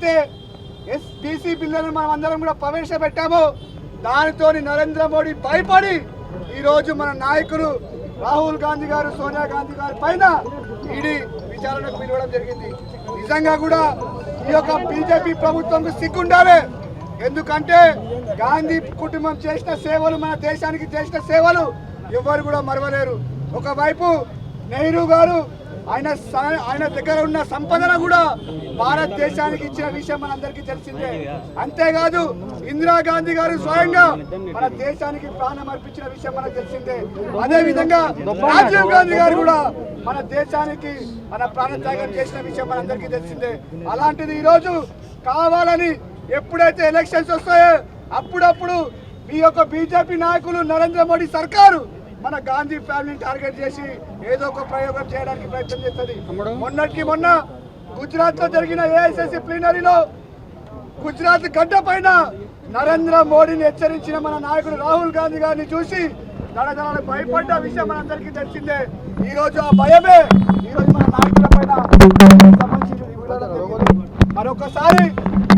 ఏదైతే ఎస్బీసీ బిల్లులను మనం అందరం కూడా ప్రవేశపెట్టామో. దానితోని నరేంద్ర మోడీ భయపడి ఈరోజు మన నాయకులు రాహుల్ గాంధీ గారు సోనియా గాంధీ గారి పైన ఈడీ విచారణకు పిలవడం జరిగింది. నిజంగా కూడా ఈ యొక్క బీజేపీ ప్రభుత్వంకు సిగ్గుండాలి. ఎందుకంటే గాంధీ కుటుంబం చేసిన సేవలు మన దేశానికి చేసిన సేవలు ఎవరు కూడా మరవలేరు. ఒకవైపు నెహ్రూ గారు ఆయన స- ఆయన దగ్గర ఉన్న సంపదన కూడా భారతదేశానికి ఇచ్చిన విషయం మనందరికీ తెలిసిందే. అంతేకాదు ఇందిరాగాంధీ గారు స్వయంగా మన దేశానికి ప్రాణం అర్పించిన విషయం మనకు తెలిసిందే. అదే విధంగా రాజీవ్ గాంధీ గారు కూడా మన దేశానికి మన ప్రాణత్యాగం చేసిన విషయం మనందరికీ తెలిసిందే. అలాంటిది ఈరోజు కావాలని ఎప్పుడైతే ఎలక్షన్స్ వస్తాయో అప్పుడప్పుడు మీ యొక్క బీజేపీ నాయకులు నరేంద్ర మోడీ సర్కారు మన గాంధీ ఫ్యామిలీని టార్గెట్ చేసి ఏదో ఒక ప్రయోగం చేయడానికి ప్రయత్నం చేస్తుంది. మొన్నటికి మొన్న గుజరాత్లో జరిగిన ఏఐసిసి ప్లీనరీలో గుజరాత్ గడ్డ పైన నరేంద్ర మోడీని హెచ్చరించిన మన నాయకుడు రాహుల్ గాంధీ గారిని చూసి దడదడలు భయపడ్డ విషయం మనందరికీ తెలిసిందే. ఈ రోజు ఆ భయమే ఈ రోజు మన నాయకుల పైన. మరొకసారి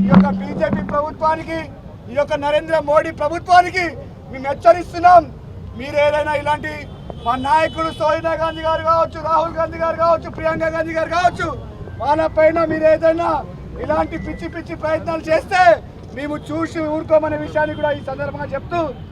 ఈ యొక్క బీజేపీ ప్రభుత్వానికి ఈ యొక్క నరేంద్ర మోడీ ప్రభుత్వానికి మేము హెచ్చరిస్తున్నాం. మీరు ఏదైనా ఇలాంటి మా నాయకులు సోనియా గాంధీ గారు కావచ్చు రాహుల్ గాంధీ గారు కావచ్చు ప్రియాంక గాంధీ గారు కావచ్చు వాళ్ళ పైన మీరు ఏదైనా ఇలాంటి పిచ్చి పిచ్చి ప్రయత్నాలు చేస్తే మేము చూసి ఊరుకోమనే విషయాన్ని కూడా ఈ సందర్భంగా చెప్తూ